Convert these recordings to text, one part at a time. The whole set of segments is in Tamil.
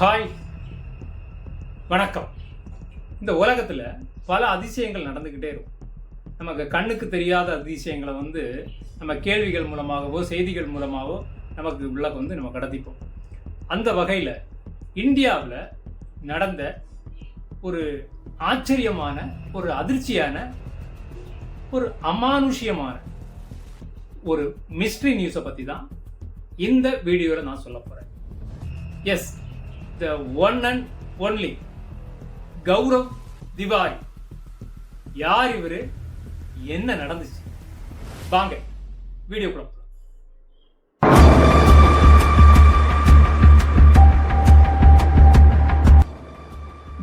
ஹாய். வணக்கம். இந்த உலகத்தில் பல அதிசயங்கள் நடந்துக்கிட்டே இருக்கும். நமக்கு கண்ணுக்கு தெரியாத அதிசயங்களை வந்து நம்ம கேள்விகள் மூலமாகவோ செய்திகள் மூலமாகவோ நமக்கு உள்ள வந்து நம்ம கடத்திப்போம். அந்த வகையில் இந்தியாவில் நடந்த ஒரு ஆச்சரியமான ஒரு அதிர்ச்சியான ஒரு அமானுஷ்யமான ஒரு மிஸ்ட்ரி நியூஸை பற்றி தான் இந்த வீடியோவில் நான் சொல்ல போகிறேன் is the one and only Gaurav Tiwari யார் இவர்? என்ன நடந்துச்சு? வாங்க வீடியோ கூட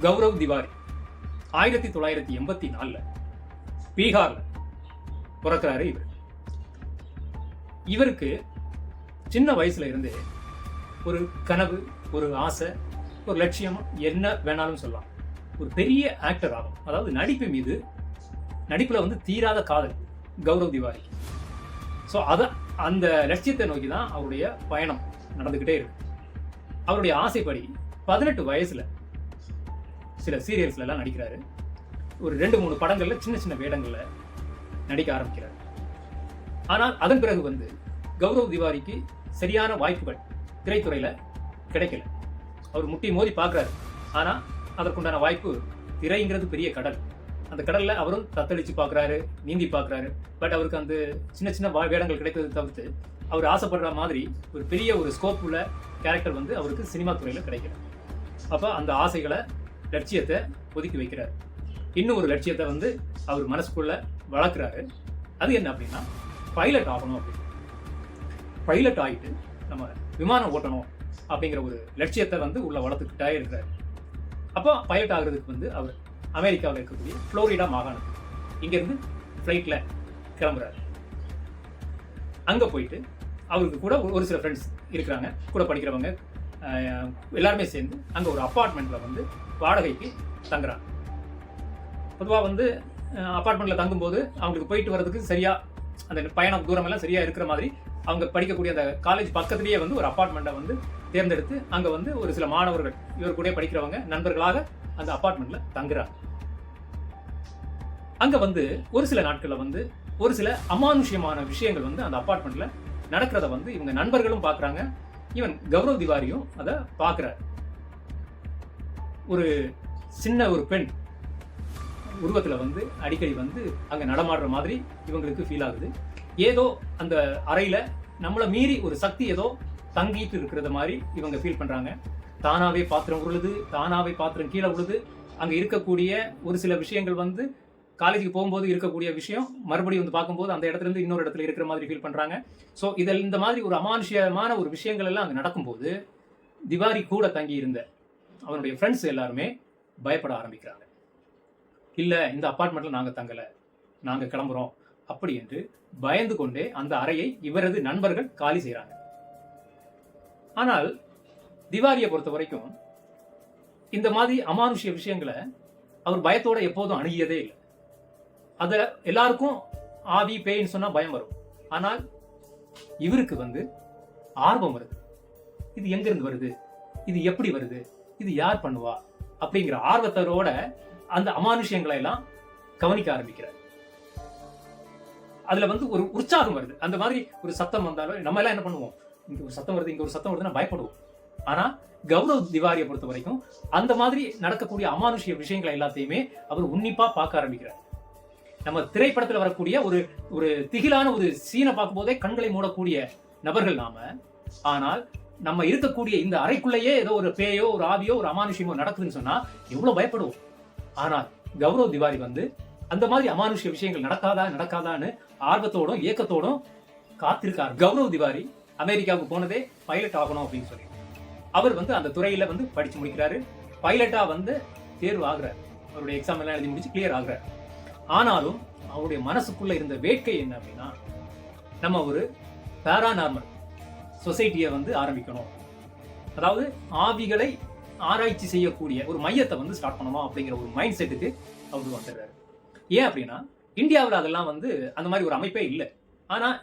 கௌரவ் திவாரி ஆயிரத்தி தொள்ளாயிரத்தி எண்பத்தி நாலில் பீகார்ல பிறக்கிறாரு இவர். இவருக்கு சின்ன வயசுல இருந்தே ஒரு கனவு ஒரு ஆசை ஒரு லட்சியம் என்ன வேணாலும் சொல்லலாம். ஒரு பெரிய ஆக்டர் ஆகும் அதாவது நடிப்பு மீது நடிப்புல வந்து தீராத காதல் கௌரவ் திவாரி. ஸோ அதை அந்த லட்சியத்தை நோக்கி தான் அவருடைய பயணம் நடந்துக்கிட்டே இருக்கு. அவருடைய ஆசைப்படி பதினெட்டு வயசுல சில சீரியல்ஸ்ல எல்லாம் நடிக்கிறாரு. ஒரு ரெண்டு மூணு படங்கள்ல சின்ன சின்ன வேடங்கள்ல நடிக்க ஆரம்பிக்கிறார். ஆனால் அதன் பிறகு வந்து கௌரவ் திவாரிக்கு சரியான வாய்ப்புகள் திரைத்துறையில கிடைக்கல. அவர் முட்டி மோதி பார்க்குறாரு. ஆனால் அதற்குண்டான வாய்ப்பு திரைங்கிறது பெரிய கடல். அந்த கடலில் அவரும் தத்தளிச்சு பார்க்குறாரு நீந்தி பார்க்குறாரு. பட் அவருக்கு அந்த சின்ன சின்ன வா- வேடங்கள் கிடைத்ததை தவிர்த்து அவர் ஆசைப்படுற மாதிரி ஒரு பெரிய ஒரு ஸ்கோப் உள்ள கேரக்டர் வந்து அவருக்கு சினிமா துறையில் கிடைக்கல. அப்போ அந்த ஆசைகளை லட்சியத்தை ஒதுக்கி வைக்கிறார். இன்னும் ஒரு லட்சியத்தை வந்து அவர் மனசுக்குள்ள வளர்க்குறாரு. அது என்ன அப்படின்னா பைலட் ஆகணும் அப்படின்னு. பைலட் ஆகிட்டு நம்ம விமானம் ஓட்டணும். அப்படிங்கிற ஒரு லட்சியத்தை வந்து உள்ள வளர்த்துக்கிட்டே இருக்கிறார். அப்போ பைலட் ஆகுறதுக்கு வந்து அவர் அமெரிக்காவில் இருக்கக்கூடிய ஃப்ளோரிடா மாகாணம் இங்கேருந்து ஃப்ளைட்டில் கிளம்புறாரு. அங்கே போயிட்டு அவருக்கு கூட ஒரு- சில ஃப்ரெண்ட்ஸ் இருக்கிறாங்க. கூட படிக்கிறவங்க அஹ், எல்லாருமே சேர்ந்து அங்கே ஒரு அப்பார்ட்மெண்ட்டில் வந்து வாடகைக்கு தங்குறாங்க. பொதுவாக வந்து அப்பார்ட்மெண்ட்டில் தங்கும்போது அவங்களுக்கு போயிட்டு வர்றதுக்கு சரியாக அந்த பயணம் தூரம் எல்லாம் சரியா இருக்கிற மாதிரி அவங்க படிக்கக்கூடிய அந்த காலேஜ் பக்கத்துலேயே வந்து ஒரு அப்பார்ட்மெண்ட்டை வந்து தேர்ந்தெடுத்து அங்கே வந்து ஒரு சில மாணவர்கள் இவர் கூட படிக்கிறவங்க நண்பர்களாக அந்த அப்பார்ட்மெண்ட்ல தங்குறாங்க. அங்க வந்து ஒரு சில நாட்களில் வந்து ஒரு சில அமானுஷ்யமான விஷயங்கள் வந்து அந்த அப்பார்ட்மெண்ட்ல நடக்கிறத வந்து இவங்க நண்பர்களும் பார்க்குறாங்க ஈவன் கௌரவ் திவாரியும் அதை பார்க்குறாரு ஒரு சின்ன ஒரு பெண் உருவத்தில் வந்து அடிக்கடி வந்து அங்கே நடமாடுற மாதிரி இவங்களுக்கு ஃபீல் ஆகுது. ஏதோ அந்த அறையில் நம்மளை மீறி ஒரு சக்தி ஏதோ தங்கிட்டு இருக்கிறத மாதிரி இவங்க ஃபீல் பண்ணுறாங்க தானாவே பாத்திரம் உருளுது தானாவே பாத்திரம் கீழே உழுது அங்கே இருக்கக்கூடிய ஒரு சில விஷயங்கள் வந்து காலேஜுக்கு போகும்போது இருக்கக்கூடிய விஷயம் மறுபடியும் வந்து பார்க்கும்போது அந்த இடத்துல இருந்து இன்னொரு இடத்துல இருக்கிற மாதிரி ஃபீல் பண்ணுறாங்க ஸோ இதில் இந்த மாதிரி ஒரு அமானுஷ்யமான ஒரு விஷயங்கள் எல்லாம் அங்கே நடக்கும்போது திவாரி கூட தங்கி இருந்த அவனுடைய ஃப்ரெண்ட்ஸ் எல்லாருமே பயப்பட ஆரம்பிக்கிறாங்க. இல்லை இந்த அப்பார்ட்மெண்ட்டில் நாங்கள் தங்கலை. நாங்கள் கிளம்புறோம். அப்படி என்று பயந்து கொண்டே அந்த அறையை இவரது நண்பர்கள் காலி செய்கிறாங்க ஆனால் திவாரியை பொறுத்த வரைக்கும் இந்த மாதிரி அமானுஷ்ய விஷயங்களை அவர் பயத்தோட எப்போதும் அணுகியதே இல்லை. அதை எல்லாருக்கும் ஆவி பேயின்னு சொன்னா பயம் வரும். ஆனால் இவருக்கு வந்து ஆர்வம் வருது. இது எங்கிருந்து வருது? இது எப்படி வருது? இது யார் பண்ணுவா? அப்படிங்கிற ஆர்வத்தரோட அந்த அமானுஷியங்களை எல்லாம் கவனிக்க ஆரம்பிக்கிறார். அதுல வந்து ஒரு உற்சாகம் வருது. அந்த மாதிரி ஒரு சத்தம் வந்தாலும் நம்ம எல்லாம் என்ன பண்ணுவோம்? இங்க ஒரு சத்தம் வருது இங்க ஒரு சத்தம் வருதுன்னா பயப்படுவோம். ஆனா கௌரவ் திவாரியை பொறுத்த வரைக்கும் அந்த மாதிரி நடக்கக்கூடிய அமானுஷ்ய விஷயங்களை எல்லாத்தையுமே அவர் உன்னிப்பா பார்க்க ஆரம்பிக்கிறார். நம்ம திரைப்படத்துல வரக்கூடிய ஒரு ஒரு திகிலான ஒரு சீனை பார்க்கும்போதே கண்களை மூடக்கூடிய நபர்கள் நாம ஆனால் நம்ம இருக்கக்கூடிய இந்த அறைக்குள்ளேயே ஏதோ ஒரு பேயோ ஒரு ஆவியோ ஒரு அமானுஷ்யமோ நடக்குதுன்னு சொன்னா எவ்வளவு பயப்படுவோம்? ஆனால் கௌரவ் திவாரி வந்து அந்த மாதிரி அமானுஷ்ய விஷயங்கள் நடக்காதா நடக்காதான்னு ஆர்வத்தோடும் ஏக்கத்தோடும் காத்திருக்கார். கௌரவ் திவாரி அமெரிக்காவுக்கு போனதே பைலட் ஆகணும் அப்படின்னு சொல்லி. அவர் வந்து அந்த துறையில வந்து படிச்சு முடிக்கிறாரு. பைலட்டா வந்து தேர்வு ஆகிறார். அவருடைய எக்ஸாம் எல்லாம் எழுதி முடிச்சு கிளியர் ஆகிறார். ஆனாலும் அவருடைய மனசுக்குள்ள இருந்த வேட்கை என்ன அப்படின்னா நம்ம ஒரு பேராநார்மல் சொசைட்டியை வந்து ஆரம்பிக்கணும். அதாவது ஆவிகளை ஆராய்ச்சி செய்யக்கூடிய ஒரு மையத்தை வந்து ஸ்டார்ட் பண்ணணும் அப்படிங்கிற ஒரு மைண்ட் செட்டுக்கு அவர் வந்துடுறாரு. ஏன் அப்படின்னா இந்தியாவில் அதெல்லாம் வந்து அந்த மாதிரி ஒரு அமைப்பே இல்லை. ஆனால்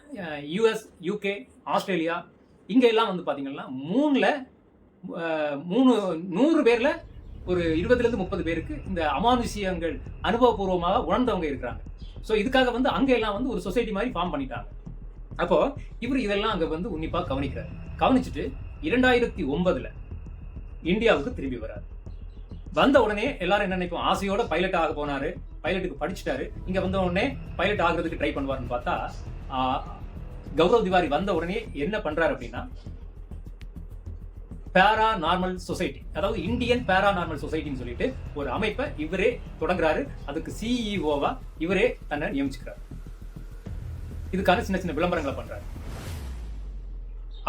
யூஎஸ் யூகே ஆஸ்திரேலியா இங்கே எல்லாம் வந்து பார்த்தீங்கன்னா மூணில் மூணு நூறு பேரில் ஒரு இருபதுலேருந்து முப்பது பேருக்கு இந்த அமானுஷியங்கள் அனுபவபூர்வமாக உணர்ந்தவங்க இருக்கிறாங்க. ஸோ இதுக்காக வந்து அங்க எல்லாம் வந்து ஒரு சொசைட்டி மாதிரி ஃபார்ம் பண்ணிட்டாங்க. அப்போ இவர் இதெல்லாம் அங்கே வந்து உன்னிப்பாக கவனிக்கிறார். கவனிச்சுட்டு இரண்டாயிரத்தி ஒன்பதுல இந்தியாவுக்கு திரும்பி வராரு. வந்த உடனே எல்லாரும் என்ன நினைப்போம் ஆசையோட பைலட் ஆக போனாரு. பைலட்டுக்கு படிச்சுட்டாரு. இங்க வந்த உடனே பைலட் ஆகுறதுக்கு ட்ரை பண்ணுவாருன்னு பார்த்தா ஆஹ், கௌரவ் திவாரி வந்த உடனே என்ன பண்றாரு அப்படின்னா பேரா நார்மல் சொசைட்டி அதாவது இந்தியன் பேரா நார்மல் சொசைட்டின்னு சொல்லிட்டு ஒரு அமைப்பை இவரே தொடங்குறாரு. அதுக்கு சிஇஓவா இவரே தன்னை நியமிச்சுக்கிறார். இதுக்கான சின்ன சின்ன விளம்பரங்களை பண்றாரு.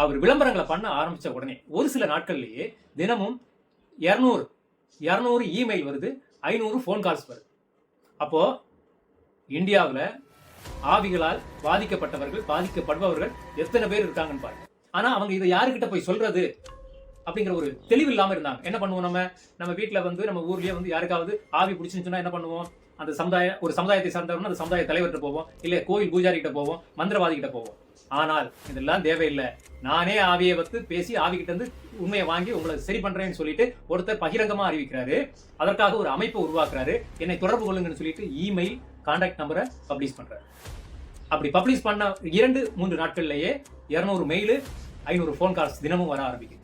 அவர் விளம்பரங்களை பண்ண ஆரம்பித்த உடனே ஒரு சில நாட்கள்லேயே தினமும் இரநூறு இரநூறு இமெயில் வருது ஐநூறு ஃபோன் கால்ஸ் வருது. அப்போது இந்தியாவில் ஆவிகளால் பாதிக்கப்பட்டவர்கள் பாதிக்கப்படுபவர்கள் எத்தனை பேர் இருக்காங்கன்னு பாருங்க. ஆனால் அவங்க இதை யாருக்கிட்ட போய் சொல்றது அப்படிங்கிற ஒரு தெளிவு இல்லாமல் இருந்தாங்க. என்ன பண்ணுவோம் நம்ம? நம்ம வீட்டில் வந்து நம்ம ஊர்லேயே வந்து யாருக்காவது ஆவி பிடிச்சுன்னு என்ன பண்ணுவோம்? அந்த சமுதாய ஒரு சமுதாயத்தை சார்ந்தவர்கள் அந்த சமுதாய தலைவர்கிட்ட போவோம். இல்லை கோயில் பூஜாரி கிட்ட போவோம் மந்திரவாதிகிட்ட போவோம். ஆனால் இதெல்லாம் தேவையில்லை. நானே ஆவியை வந்து பேசி ஆவி இருந்து உண்மையை வாங்கி உங்களை சரி பண்றேன்னு சொல்லிட்டு ஒருத்தர் பகிரங்கமா அறிவிக்கிறாரு. அதற்காக ஒரு அமைப்பை உருவாக்குறாரு. என்னை தொடர்பு கொள்ளுங்கன்னு சொல்லிட்டு இமெயில் கான்டாக்ட் நம்பரை பப்ளிஷ் பண்றாரு. அப்படி பப்ளிஷ் பண்ண இரண்டு மூன்று நாட்கள்லயே இரநூறு மெயிலு ஐநூறு ஃபோன் கால்ஸ் தினமும் வர ஆரம்பிக்குது.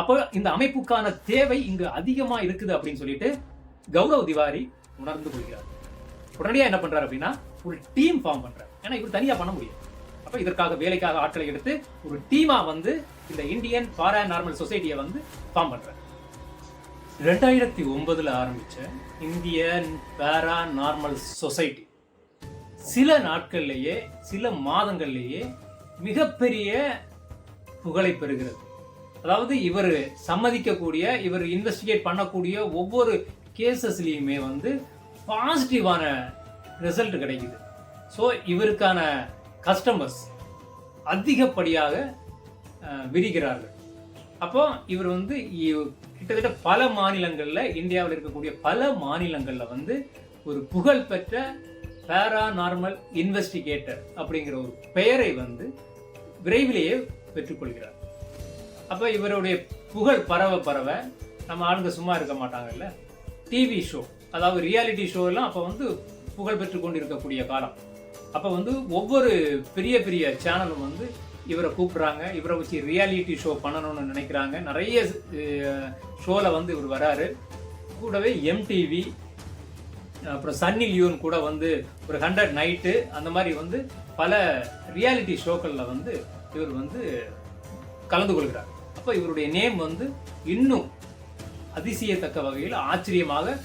அப்போ இந்த அமைப்புக்கான தேவை இங்கு அதிகமா இருக்குது அப்படின்னு சொல்லிட்டு கௌரவ் திவாரி உணர்ந்து கொள்கிறார். உடனடியா என்ன பண்றாரு அப்படின்னா ஒரு டீம் ஃபார்ம் பண்றாரு. ஏன்னா இவர் தனியா பண்ண முடியும் அப்ப இதற்காக வேலைக்காக ஆட்களை எடுத்து ஒரு டீமா வந்து இந்த இந்தியன் பாரா நார்மல் சொசைட்டியை வந்து ஃபார்ம் பண்றாரு. ரெண்டாயிரத்தி ஒன்பதுல ஆரம்பிச்ச இந்தியன் பாரா நார்மல் சொசைட்டி சில நாட்கள்லேயே சில மாதங்கள்லேயே மிகப்பெரிய புகழை பெறுகிறது. அதாவது இவர் சம்மதிக்கக்கூடிய இவர் இன்வெஸ்டிகேட் பண்ணக்கூடிய ஒவ்வொரு கேசஸ்லேயுமே வந்து பாசிட்டிவான ரிசல்ட் கிடைக்குது. ஸோ இவருக்கான கஸ்டமர்ஸ் அதிகப்படியாக விரிகிறார்கள். அப்போ இவர் வந்து இ- கிட்டத்தட்ட பல மாநிலங்களில் இந்தியாவில் இருக்கக்கூடிய பல மாநிலங்களில் வந்து ஒரு புகழ்பெற்ற பேரா நார்மல் இன்வெஸ்டிகேட்டர் அப்படிங்கிற ஒரு பெயரை வந்து விரைவிலேயே பெற்றுக்கொள்கிறார். அப்போ இவருடைய புகழ் பரவ பரவ நம்ம ஆளுங்க சும்மா இருக்க மாட்டாங்கல்ல? டிவி ஷோ அதாவது ரியாலிட்டி ஷோ எல்லாம் அப்போ வந்து புகழ் பெற்று கொண்டு இருக்கக்கூடிய காலம். அப்போ வந்து ஒவ்வொரு பெரிய பெரிய சேனலும் வந்து இவரை கூப்பிட்றாங்க. இவரை வச்சு ரியாலிட்டி ஷோ பண்ணணும்னு நினைக்கிறாங்க. நிறைய ஷோவில் வந்து இவர் வராரு. கூடவே எம்டிவி அப்புறம் சன்னி லியோன் கூட வந்து ஒரு ஹண்ட்ரட் நைட்டு அந்த மாதிரி வந்து பல ரியாலிட்டி ஷோக்களில் வந்து இவர் வந்து கலந்து கொள்கிறார். அப்போ இவருடைய நேம் வந்து இன்னும் அதிசயத்தக்க வகையில் ஆச்சரியமாக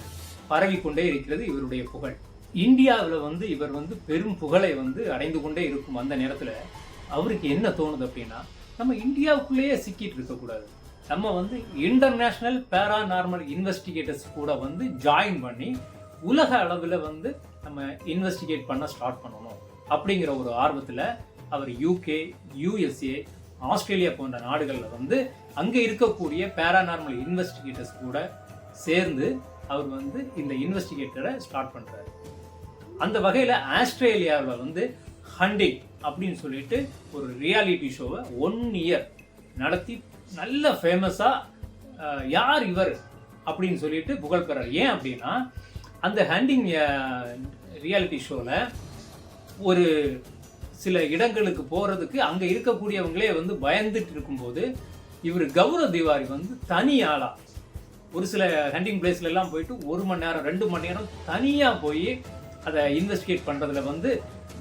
பரவிக்கொண்டே இருக்கிறது இவருடைய புகழ். இந்தியாவில் வந்து இவர் வந்து பெரும் புகழை வந்து அடைந்து கொண்டே இருக்கும் அந்த நேரத்தில். அவருக்கு என்ன தோணுது அப்படின்னா நம்ம இந்தியாவுக்குள்ளேயே சிக்கிட்டு இருக்கக்கூடாது நம்ம வந்து இன்டர்நேஷ்னல் பேரா நார்மல் இன்வெஸ்டிகேட்டர்ஸ் கூட வந்து ஜாயின் பண்ணி உலக அளவில் வந்து நம்ம இன்வெஸ்டிகேட் பண்ண ஸ்டார்ட் பண்ணணும். அப்படிங்கிற ஒரு ஆர்வத்தில் அவர் யூகே யூஎஸ்ஏ ஆஸ்திரேலியா போன்ற நாடுகளில் வந்து அங்கே இருக்கக்கூடிய பேராநார்மல் இன்வெஸ்டிகேட்டர்ஸ் கூட சேர்ந்து அவர் வந்து இந்த இன்வெஸ்டிகேட்டரை ஸ்டார்ட் பண்ணுறாரு அந்த வகையில் ஆஸ்திரேலியாவில் வந்து ஹண்டிங் அப்படின்னு சொல்லிட்டு ஒரு ரியாலிட்டி ஷோவை ஒன் இயர் நடத்தி நல்ல ஃபேமஸாக யார் இவர் அப்படின்னு சொல்லிட்டு புகழ் பெறார் ஏன் அப்படின்னா அந்த ஹண்டிங் ரியாலிட்டி ஷோவில் ஒரு சில இடங்களுக்கு போகிறதுக்கு அங்கே இருக்கக்கூடியவங்களே வந்து பயந்துட்டு இருக்கும்போது இவர் கௌரவ திவாரி வந்து தனி ஆளாக ஒரு சில ஹண்டிங் பிளேஸ்ல போயிட்டு ஒரு மணி நேரம் ரெண்டு மணி நேரம் தனியாக போய் அதை இன்வெஸ்டிகேட் பண்ணுறதுல வந்து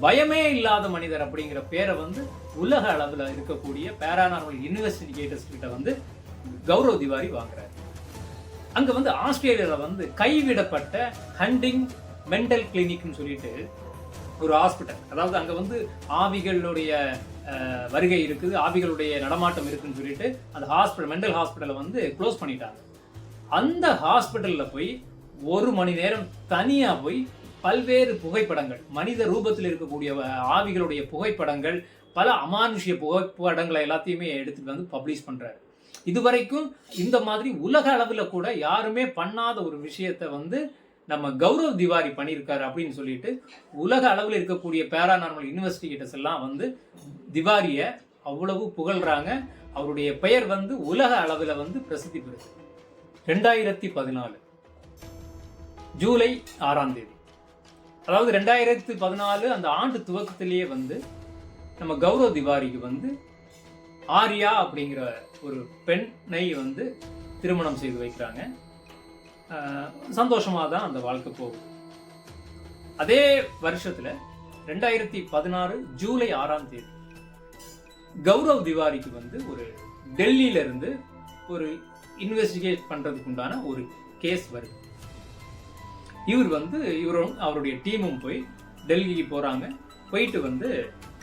பயமே இல்லாத மனிதர் அப்படிங்கிற பேரை வந்து உலக அளவில் இருக்கக்கூடிய பேரானார்மல் இன்வெஸ்டிகேட்டர்ஸ் கிட்ட வந்து கௌரவ் திவாரி வாங்குறாரு. அங்கே வந்து ஆஸ்திரேலியாவில் வந்து கைவிடப்பட்ட ஹண்டிங் மென்டல் கிளினிக்னு சொல்லிட்டு ஒரு ஹாஸ்பிட்டல் அதாவது அங்கே வந்து ஆவிகளுடைய வருகை இருக்குது ஆவிகளுடைய நடமாட்டம் இருக்குன்னு சொல்லிட்டு அந்த ஹாஸ்பிட்டல் மென்டல் ஹாஸ்பிட்டலை வந்து க்ளோஸ் பண்ணிட்டாங்க. அந்த ஹாஸ்பிட்டலில் போய் ஒரு மணி நேரம் தனியாக போய் பல்வேறு புகைப்படங்கள் மனித ரூபத்தில் இருக்கக்கூடிய ஆவிகளுடைய புகைப்படங்கள் பல அமானுஷ்ய புகைப்படங்களை எல்லாத்தையுமே எடுத்துட்டு வந்து பப்ளிஷ் பண்றாரு. இதுவரைக்கும் இந்த மாதிரி உலக அளவில் கூட யாருமே பண்ணாத ஒரு விஷயத்தை வந்து நம்ம கௌரவ் திவாரி பண்ணியிருக்காரு அப்படின்னு சொல்லிட்டு உலக அளவில் இருக்கக்கூடிய பேரானார்மல் இன்வெஸ்டிகேட்டர்ஸ் எல்லாம் வந்து திவாரியை அவ்வளவு புகழ்றாங்க. அவருடைய பெயர் வந்து உலக அளவில் வந்து பிரசித்தி பெறுது. ரெண்டாயிரத்தி பதினாலு ஜூலை ஆறாம் தேதி. அதாவது ரெண்டாயிரத்து பதினாலு அந்த ஆண்டு துவக்கத்திலேயே வந்து நம்ம கௌரவ் திவாரிக்கு வந்து ஆர்யா அப்படிங்கிற ஒரு பெண்ணை வந்து திருமணம் செய்து வைக்கிறாங்க. சந்தோஷமாக தான் அந்த வாழ்க்கை போகும். அதே வருஷத்தில் ரெண்டாயிரத்தி பதினாறு ஜூலை ஆறாம் தேதி கௌரவ் திவாரிக்கு வந்து ஒரு டெல்லியில இருந்து ஒரு இன்வெஸ்டிகேட் பண்ணுறதுக்கு உண்டான ஒரு கேஸ் வருது. இவர் வந்து இவரும் அவருடைய டீமும் போய் டெல்லிக்கு போறாங்க. போயிட்டு வந்து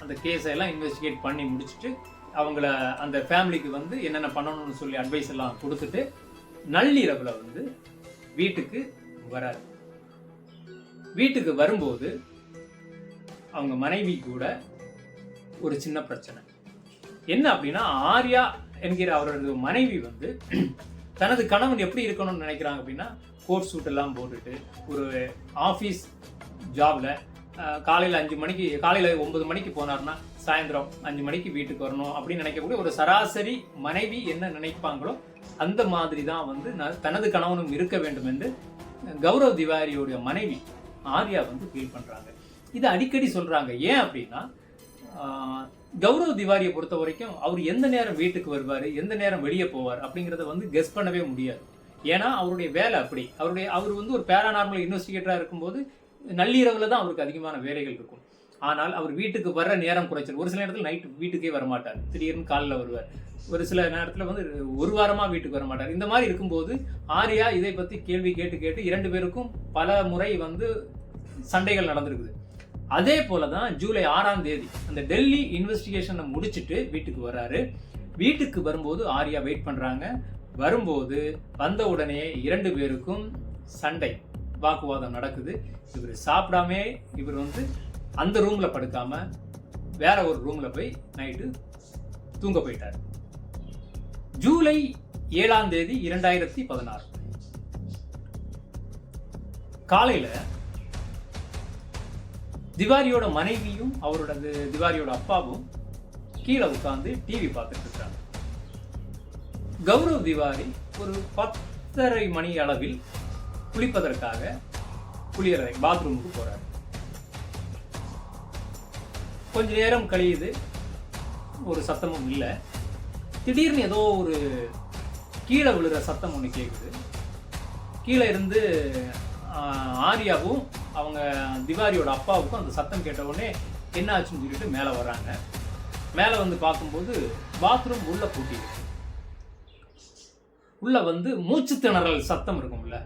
அந்த கேஸை எல்லாம் இன்வெஸ்டிகேட் பண்ணி முடிச்சுட்டு அவங்கள அந்த ஃபேமிலிக்கு வந்து என்னென்ன பண்ணணும்னு சொல்லி அட்வைஸ் எல்லாம் கொடுத்துட்டு நள்ளிரவுல வந்து வீட்டுக்கு வராரு. வீட்டுக்கு வரும்போது அவங்க மனைவி கூட ஒரு சின்ன பிரச்சனை. என்ன அப்படின்னா ஆர்யா என்கிற அவரது மனைவி வந்து தனது கணவன் எப்படி இருக்கணும்னு நினைக்கிறாங்க அப்படின்னா கோட் சூட்டெல்லாம் போட்டுட்டு ஒரு ஆஃபீஸ் ஜாப்ல காலையில் அஞ்சு மணிக்கு காலையில் ஒன்பது மணிக்கு போனார்னா சாயந்தரம் அஞ்சு மணிக்கு வீட்டுக்கு வரணும் அப்படின்னு நினைக்கக்கூடிய ஒரு சராசரி மனைவி என்ன நினைப்பாங்களோ அந்த மாதிரி தான் வந்து தனது கணவனும் இருக்க வேண்டும் என்று கௌரவ் திவாரியோடைய மனைவி ஆர்யா வந்து ஃபீல் பண்ணுறாங்க இது அடிக்கடி சொல்கிறாங்க ஏன் அப்படின்னா கௌரவ் திவாரியை பொறுத்த வரைக்கும் அவர் எந்த நேரம் வீட்டுக்கு வருவார் எந்த நேரம் வெளியே போவார் அப்படிங்கிறத வந்து கெஸ் பண்ணவே முடியாது. ஏன்னா அவருடைய வேலை அப்படி. அவருடைய அவர் வந்து ஒரு பேரானார்மல் இன்வெஸ்டிகேட்டராக இருக்கும்போது நள்ளிரவில் தான் அவருக்கு அதிகமான வேலைகள் இருக்கும். ஆனால் அவர் வீட்டுக்கு வர்ற நேரம் குறைச்சல் ஒரு சில நேரத்தில் நைட்டு வீட்டுக்கே வரமாட்டார். திடீர்னு காலில் வருவார். ஒரு சில நேரத்தில் வந்து ஒரு வாரமாக வீட்டுக்கு வர மாட்டார் இந்த மாதிரி இருக்கும்போது ஆர்யா இதை பற்றி கேள்வி கேட்டு கேட்டு இரண்டு பேருக்கும் பல முறை வந்து சண்டைகள் நடந்திருக்குது. அதே போல தான் ஜூலை ஆறாம் தேதி அந்த டெல்லி இன்வெஸ்டிகேஷனை முடிச்சுட்டு வீட்டுக்கு வர்றாரு. வீட்டுக்கு வரும்போது ஆர்யா வெயிட் பண்ணுறாங்க வரும்போது வந்த உடனே இரண்டு பேருக்கும் சண்டை வாக்குவாதம் நடக்குது. இவர் சாப்பிடாமே இவர் வந்து அந்த ரூம்ல படுக்காம வேற ஒரு ரூம்ல போய் நைட்டு தூங்க போயிட்டார். ஜூலை ஏழாம் தேதி இரண்டாயிரத்தி பதினாறு. காலையில திவாரியோட மனைவியும் அவரோட திவாரியோட அப்பாவும் கீழே உட்காந்து டிவி பார்த்துட்டு இருக்காங்க. கௌரவ் திவாரி ஒரு பத்தரை மணி அளவில் குளிப்பதற்காக குளியறை பாத்ரூமுக்கு போறாரு. கொஞ்ச நேரம் கழியுது ஒரு சத்தமும் இல்லை. திடீர்னு ஏதோ ஒரு கீழே விழுற சத்தம் ஒன்று கேட்குது கீழே இருந்து ஆரியாவும் அவங்க திவாரியோட அப்பாவுக்கும் அந்த சத்தம் கேட்ட உடனே என்ன ஆச்சுன்னு சொல்லிட்டு மேலே வர்றாங்க. மேலே வந்து பார்க்கும்போது பாத்ரூம் உள்ள பூட்டி இருக்கு உள்ளே வந்து மூச்சு திணறல் சத்தம் இருக்கும்ல.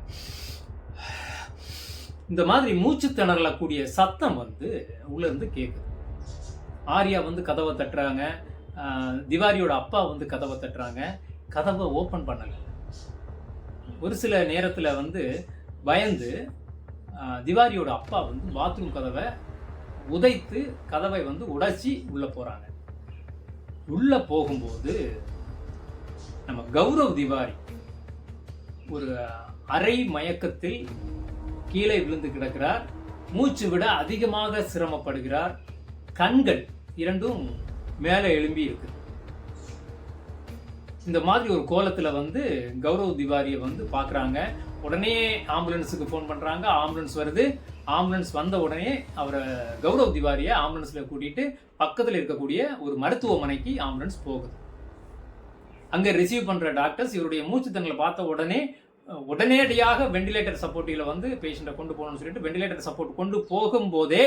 இந்த மாதிரி மூச்சு திணறலக்கூடிய சத்தம் வந்து உள்ளேருந்து கேட்குது ஆர்யா வந்து கதவை தட்டுறாங்க. திவாரியோட அப்பா வந்து கதவை தட்டுறாங்க. கதவை ஓப்பன் பண்ணலை. ஒரு சில நேரத்தில் வந்து பயந்து திவாரியோட அப்பா வந்து பாத்ரூம் கதவை உதைத்து கதவை வந்து உடைச்சி உள்ளே போகிறாங்க உள்ளே போகும்போது நம்ம கௌரவ் திவாரி ஒரு அரை மயக்கத்தில் கீழே விழுந்து கிடக்கிறார். மூச்சு விட அதிகமாக சிரமப்படுகிறார். கண்கள் இரண்டும் மேலே எழும்பி இருக்கு. இந்த மாதிரி ஒரு கோலத்தில் வந்து கௌரவ் திவாரியை வந்து பார்க்குறாங்க. உடனே ஆம்புலன்ஸுக்கு ஃபோன் பண்ணுறாங்க ஆம்புலன்ஸ் வருது. ஆம்புலன்ஸ் வந்த உடனே அவரை கௌரவ் திவாரியை ஆம்புலன்ஸில் கூட்டிகிட்டு பக்கத்தில் இருக்கக்கூடிய ஒரு மருத்துவமனைக்கு ஆம்புலன்ஸ் போகுது. அங்கே ரிசீவ் பண்ணுற டாக்டர்ஸ் இவருடைய மூச்சு திணறலை பார்த்த உடனே உடனேடியாக உடனடியாக வெண்டிலேட்டர் சப்போர்ட்டில் வந்து பேஷண்ட்டை கொண்டு போகணும்னு சொல்லிட்டு வெண்டிலேட்டர் சப்போர்ட் கொண்டு போகும்போதே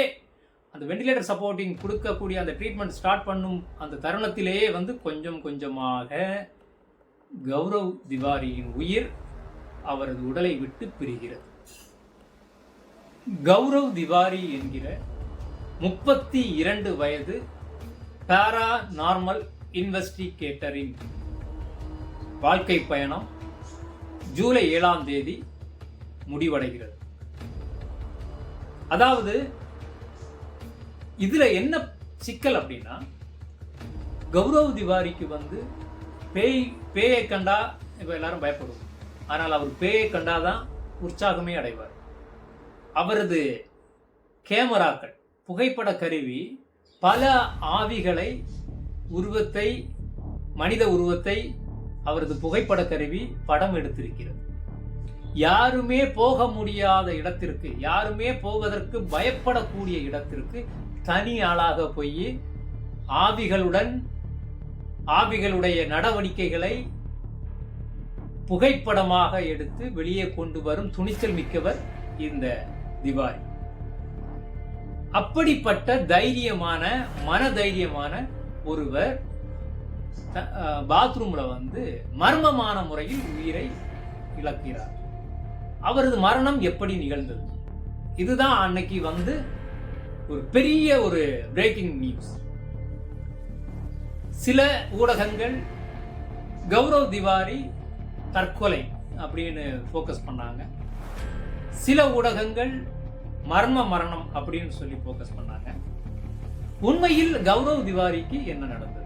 அந்த வெண்டிலேட்டர் சப்போர்ட்டிங் கொடுக்கக்கூடிய அந்த ட்ரீட்மெண்ட் ஸ்டார்ட் பண்ணும் அந்த தருணத்திலேயே வந்து கொஞ்சம் கொஞ்சமாக கௌரவ் திவாரியின் உயிர் அவரது உடலை விட்டு பிரிகிறது. கௌரவ் திவாரி என்கிற முப்பத்தி இரண்டு வயது பாரா நார்மல் இன்வெஸ்டிகேட்டரின் வாழ்க்கை பயணம் ஜூலை ஏழாம் தேதி முடிவடைகிறது. அதாவது இதுல என்ன சிக்கல் அப்படின்னா கௌரவ் திவாரிக்கு வந்து பேய் பேயை கண்டா இப்போ எல்லாரும் பயப்படுவோம். ஆனால் அவர் பேயை கண்டாதான் உற்சாகமே அடைவார். அவரது கேமராக்கள் புகைப்பட கருவி பல ஆவிகளை உருவத்தை மனித உருவத்தை அவரது புகைப்பட கருவி படம் எடுத்திருக்கிறது. யாருமே போக முடியாத இடத்திற்கு யாருமே போவதற்கு பயப்படக்கூடிய இடத்திற்கு தனி ஆளாக போய் ஆவிகளுடன் ஆவிகளுடைய நடவடிக்கைகளை புகைப்படமாக எடுத்து வெளியே கொண்டு வரும் துணிச்சல் மிக்கவர் இந்த திவாரி. அப்படிப்பட்ட தைரியமான மன தைரியமான ஒருவர் பாத்ரூம்ல வந்து மர்மமான முறையில் உயிரை இழக்கிறார். அவரது மரணம் எப்படி நிகழ்ந்தது? இதுதான் அன்னைக்கு வந்து ஒரு பெரிய ஒரு பிரேக்கிங் நியூஸ் சில ஊடகங்கள் கௌரவ் திவாரி தற்கொலை அப்படின்னு ஃபோக்கஸ் பண்ணாங்க. சில ஊடகங்கள் மர்ம மரணம் அப்படின்னு சொல்லி ஃபோக்கஸ் பண்ணாங்க. உண்மையில் கௌரவ் திவாரிக்கு என்ன நடந்தது?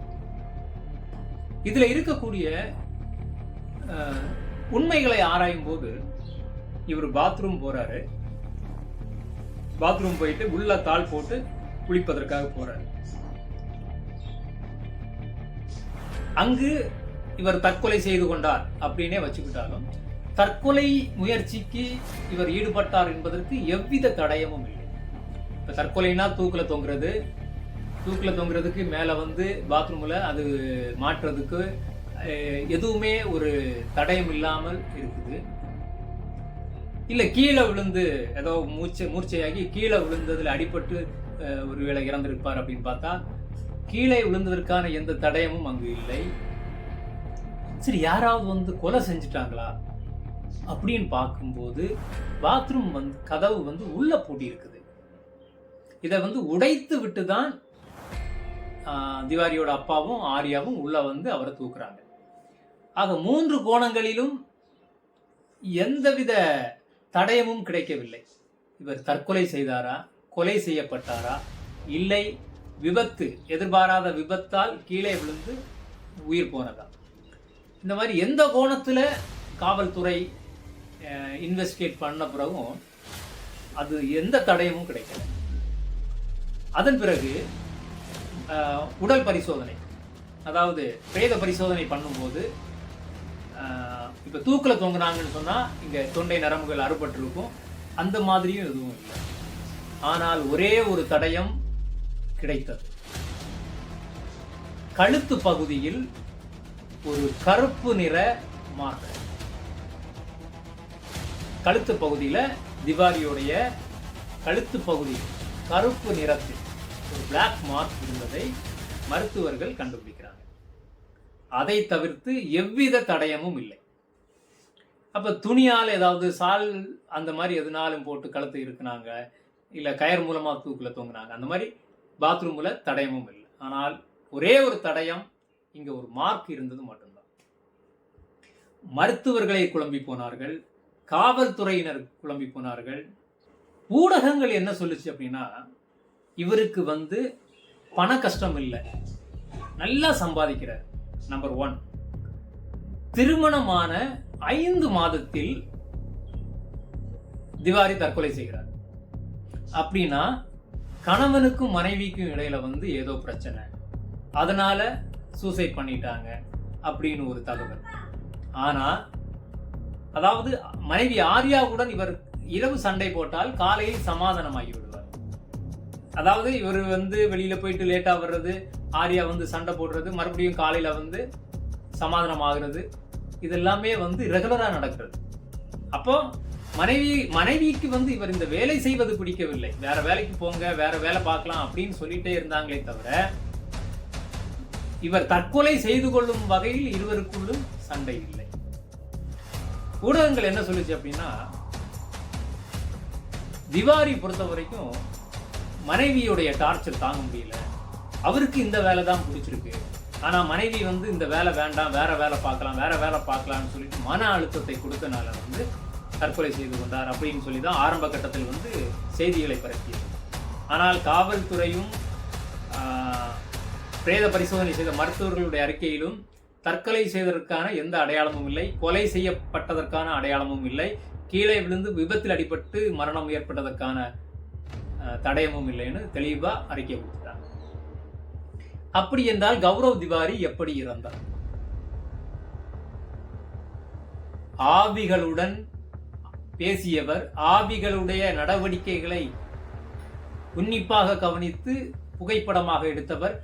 இதுல இருக்கக்கூடிய உண்மைகளை ஆராயும் போது இவர் பாத்ரூம் போறாரு. பாத்ரூம் போயிட்டு உள்ள தாள் போட்டு குளிப்பதற்காக போறாரு. அங்கு இவர் தற்கொலை செய்து கொண்டார் அப்படின்னே வச்சுக்கிட்டாலும் தற்கொலை முயற்சிக்கு இவர் ஈடுபட்டார் என்பதற்கு எவ்வித தடயமும் இல்லை. இப்ப தற்கொலைனா தூக்குல தொங்குறது தூக்கில் தொங்குறதுக்கு மேலே வந்து பாத்ரூமில் அது மாற்றுறதுக்கு எதுவுமே ஒரு தடயம் இல்லாமல் இருக்குது. இல்லை கீழே விழுந்து ஏதோ மூச்சை மூர்ச்சையாகி கீழே விழுந்ததில் அடிபட்டு ஒரு ஒருவேளை இறந்திருப்பார் அப்படின்னு பார்த்தா கீழே விழுந்ததற்கான எந்த தடயமும் அங்கு இல்லை. சரி யாராவது வந்து கொலை செஞ்சுட்டாங்களா? அப்படின்னு பார்க்கும்போது பாத்ரூம் வந்து கதவு வந்து உள்ள பூட்டி இருக்குது இதை வந்து உடைத்து விட்டு தான் திவாரியோட அப்பாவும் ஆர்யாவும் உள்ளே வந்து அவரை தூக்குறாங்க. ஆக மூன்று கோணங்களிலும் எந்தவித தடயமும் கிடைக்கவில்லை. இவர் தற்கொலை செய்தாரா? கொலை செய்யப்பட்டாரா? இல்லை விபத்து எதிர்பாராத விபத்தால் கீழே விழுந்து உயிர் போனதா? இந்த மாதிரி எந்த கோணத்தில் காவல்துறை இன்வெஸ்டிகேட் பண்ண பிறகும் அது எந்த தடயமும் கிடைக்கல. அதன் பிறகு உடல் பரிசோதனை. அதாவது பிரேத பரிசோதனை பண்ணும்போது இப்போ தூக்கில் தூக்குல தொங்குனாங்கன்னு சொன்னால் இங்கே தொண்டை நரம்புகள் அறுபட்டிருக்கும். அந்த மாதிரியும் எதுவும் இல்லை. ஆனால் ஒரே ஒரு தடயம் கிடைத்தது. கழுத்து பகுதியில் ஒரு கருப்பு நிற மார்க்கர் கழுத்து பகுதியில் திவாரியுடைய கழுத்து பகுதியில் கருப்பு நிறத்தில். ஒரு பிளாக் மார்க் இருந்ததை மருத்துவர்கள் கண்டுபிடிக்கிறாங்க. அதை தவிர்த்து எவ்வித தடயமும் இல்லை. அப்போ துணியால் ஏதாவது சால் அந்த மாதிரி எதுனாலும் போட்டு கழுத்து இருக்குனாங்க இல்லை கயர் மூலமாக தூக்கில் தொங்குனாங்க அந்த மாதிரி பாத்ரூமில் தடயமும் இல்லை. ஆனால் ஒரே ஒரு தடயம் இங்கே ஒரு மார்க் இருந்தது மட்டும்தான். மருத்துவர்களை குழம்பி போனார்கள் காவல்துறையினர் குழம்பி போனார்கள். ஊடகங்கள் என்ன சொல்லுச்சு அப்படின்னா இவருக்கு வந்து பண கஷ்டம் இல்லை. நல்லா சம்பாதிக்கிறார் நம்பர் ஒன் திருமணமான ஐந்து மாதத்தில் திவாரி தற்கொலை செய்கிறார். அப்படின்னா கணவனுக்கும் மனைவிக்கும் இடையில வந்து ஏதோ பிரச்சனை. அதனால சூசைட் பண்ணிட்டாங்க அப்படின்னு ஒரு தகவல். ஆனா அதாவது மனைவி ஆர்யாவுடன் இவர் இரவு சண்டை போட்டால் காலையில் சமாதானமாகி விடுவார். அதாவது இவர் வந்து வெளியில போயிட்டு லேட்டா வர்றது ஆரியா வந்து சண்டை போடுறது மறுபடியும் காலையில வந்து சமாதானம் ஆகுறது இதெல்லாமே வந்து ரெகுலரா நடக்கிறது. அப்போ மனைவி மனைவிக்கு வந்து இவர் இந்த வேலை செய்வது பிடிக்கவில்லை. வேற வேலைக்கு போங்க வேற வேலை பார்க்கலாம் அப்படின்னு சொல்லிட்டே இருந்தாங்களே தவிர இவர் தற்கொலை செய்து கொள்ளும் வகையில் இருவருக்குள்ளும் சண்டை இல்லை. ஊடகங்கள் என்ன சொல்லுச்சு அப்படின்னா திவாரி பொறுத்த வரைக்கும் மனைவியுடைய டார்ச்சர் தாங்க முடியல. அவருக்கு இந்த வேலை தான் பிடிச்சிருக்கு. ஆனால் மனைவி வந்து இந்த வேலை வேண்டாம் வேற வேலை பார்க்கலாம் வேற வேலை பார்க்கலாம்னு சொல்லிட்டு மன அழுத்தத்தை கொடுத்தனால வந்து தற்கொலை செய்து கொண்டார் அப்படின்னு சொல்லி தான் ஆரம்ப கட்டத்தில் வந்து செய்திகளை பரப்பியது. ஆனால் காவல்துறையும் பிரேத பரிசோதனை செய்த மருத்துவர்களுடைய அறிக்கையிலும் தற்கொலை செய்ததற்கான எந்த அடையாளமும் இல்லை கொலை செய்யப்பட்டதற்கான அடையாளமும் இல்லை கீழே விழுந்து விபத்தில் அடிபட்டு மரணம் ஏற்பட்டதற்கான தடயமும் இல்லைன்னு தெளிவா அறிக்கை கொடுத்துட்டாங்க. அப்படி என்றால் கௌரவ் திவாரி எப்படி இறந்தார்? ஆவிகளுடன் பேசியவர் ஆவிகளுடைய நடவடிக்கைகளை உன்னிப்பாக கவனித்து புகைப்படமாக எடுத்தவர்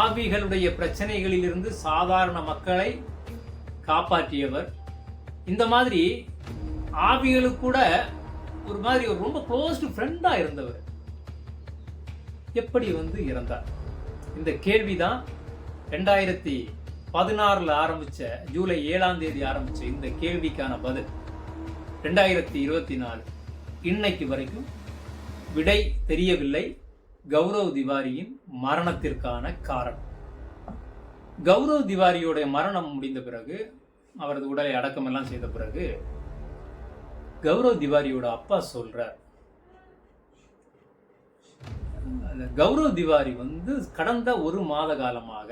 ஆவிகளுடைய பிரச்சனைகளிலிருந்து சாதாரண மக்களை காப்பாற்றியவர். இந்த மாதிரி ஆவிகளுக்கு கூட ஒரு மாதிரி ஒரு ரொம்ப க்ளோஸ்டு ஃப்ரெண்டா இருந்தவர். எப்படி வந்து இறந்தார்? இந்த கேள்விதான் ரெண்டாயிரத்தி பதினாறில் ஆரம்பிச்ச ஜூலை ஏழாம் தேதி ஆரம்பித்த இந்த கேள்விக்கான பதில். ரெண்டாயிரத்தி இருபத்தி நாலு இன்னைக்கு வரைக்கும் விடை தெரியவில்லை. கௌரவ் திவாரியின் மரணத்திற்கான காரணம். கௌரவ் திவாரியோட மரணம் முடிந்த பிறகு அவரது உடலை அடக்கமெல்லாம் செய்த பிறகு கௌரவ் திவாரியோட அப்பா சொல்றார் கௌரவ் திவாரி வந்து கடந்த ஒரு மாத காலமாக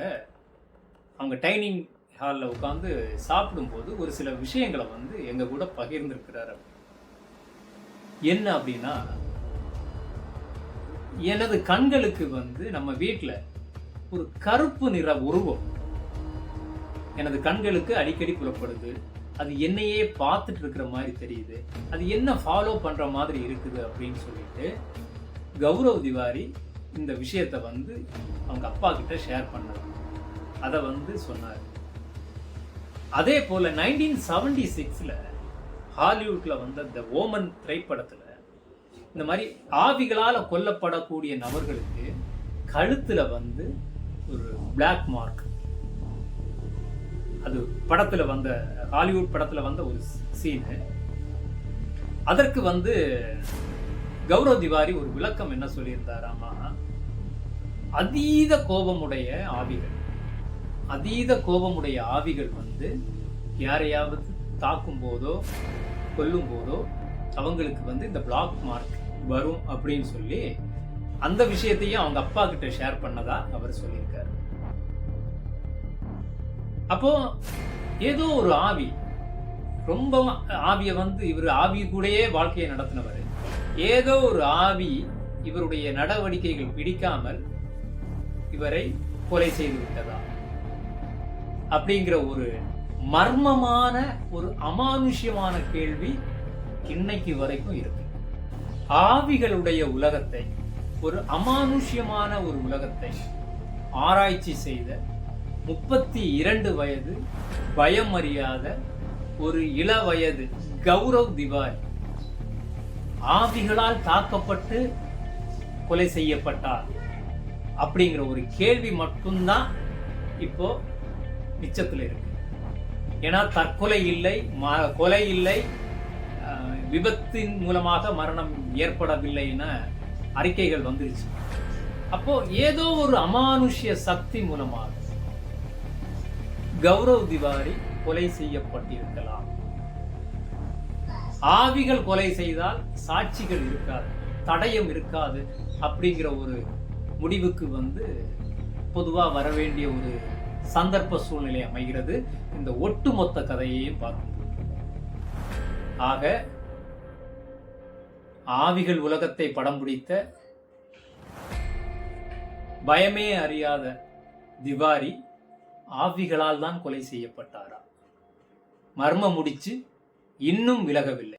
அவங்க டைனிங் ஹாலில் உட்காந்து சாப்பிடும்போது ஒரு சில விஷயங்களை வந்து எங்கள் கூட பகிர்ந்திருக்கிறார் என்ன அப்படின்னா எனது கண்களுக்கு வந்து நம்ம வீட்டில் ஒரு கருப்பு நிற உருவம். எனது கண்களுக்கு அடிக்கடி புலப்படுது. அது என்னையே பார்த்துட்டு இருக்கிற மாதிரி தெரியுது. அது என்ன ஃபாலோ பண்ணுற மாதிரி இருக்குது அப்படின்னு சொல்லிட்டு கௌரவ் திவாரி இந்த விஷயத்தை வந்து அவங்க அப்பா கிட்ட ஷேர் பண்ணார். அதை வந்து சொன்னார். அதே போல நைன்டீன் செவன்டி சிக்ஸ்ல ஹாலிவுட்ல வந்த இந்த ஓமன் திரைப்படத்துல இந்த மாதிரி ஆவிகளால கொல்லப்படக்கூடிய நபர்களுக்கு கழுத்துல வந்து ஒரு பிளாக் மார்க் அது படத்துல வந்த ஹாலிவுட் படத்துல வந்த ஒரு சீனு அதற்கு வந்து கௌரவ் திவாரி ஒரு விளக்கம் என்ன சொல்லியிருந்தாராமா அதீத கோபமுடைய ஆவிகள். அதீத கோபமுடைய ஆவிகள் வந்து யாரையாவது தாக்கும் போதோ கொல்லும் போதோ அவங்களுக்கு வந்து இந்த பிளாக் மார்க் வரும் அப்படின்னு சொல்லி அந்த விஷயத்தையும் அவங்க அப்பா கிட்ட ஷேர் பண்ணதா அவர் சொல்லியிருக்காரு. அப்போ ஏதோ ஒரு ஆவி ரொம்ப ஆவியை வந்து இவர் ஆவி கூடயே வாழ்க்கையை நடத்தினவர். ஏதோ ஒரு ஆவி இவருடைய நடவடிக்கைகள் பிடிக்காமல் இவரை கொலை செய்து விட்டதா? அப்படிங்கிற ஒரு மர்மமான ஒரு அமானுஷ்யமான கேள்வி இன்னைக்கு வரைக்கும் இருக்கு. ஆவிகளுடைய உலகத்தை ஒரு அமானுஷ்யமான ஒரு உலகத்தை ஆராய்ச்சி செய்த முப்பத்தி இரண்டு வயது பயம் அறியாத ஒரு இள வயது கௌரவ் திவாரி ஆவிகளால் தாக்கப்பட்டு கொலை செய்யப்பட்டார். அப்படிங்கிற ஒரு கேள்வி மட்டும்தான் இப்போ மிச்சத்தில் இருக்கு. ஏன்னா தற்கொலை இல்லை ம- கொலை இல்லை விபத்தின் மூலமாக மரணம் ஏற்படவில்லைன்னு அறிக்கைகள் வந்துருச்சு. அப்போ ஏதோ ஒரு அமானுஷ்ய சக்தி மூலமாக கௌரவ் திவாரி கொலை செய்யப்பட்டிருக்கலாம். ஆவிகள் கொலை செய்தால் சாட்சிகள் இருக்காது தடயம் இருக்காது அப்படிங்கிற ஒரு முடிவுக்கு வந்து பொதுவாக வர வேண்டிய ஒரு சந்தர்ப்ப சூழ்நிலை அமைகிறது. இந்த ஒட்டுமொத்த கதையையும் பார்க்கும்போது ஆக ஆவிகள் உலகத்தை படம் பிடித்த பயமே அறியாத திவாரி ஆவிகளால் தான் கொலை செய்யப்பட்டாரா? மர்ம முடிச்சு இன்னும் விலகவில்லை.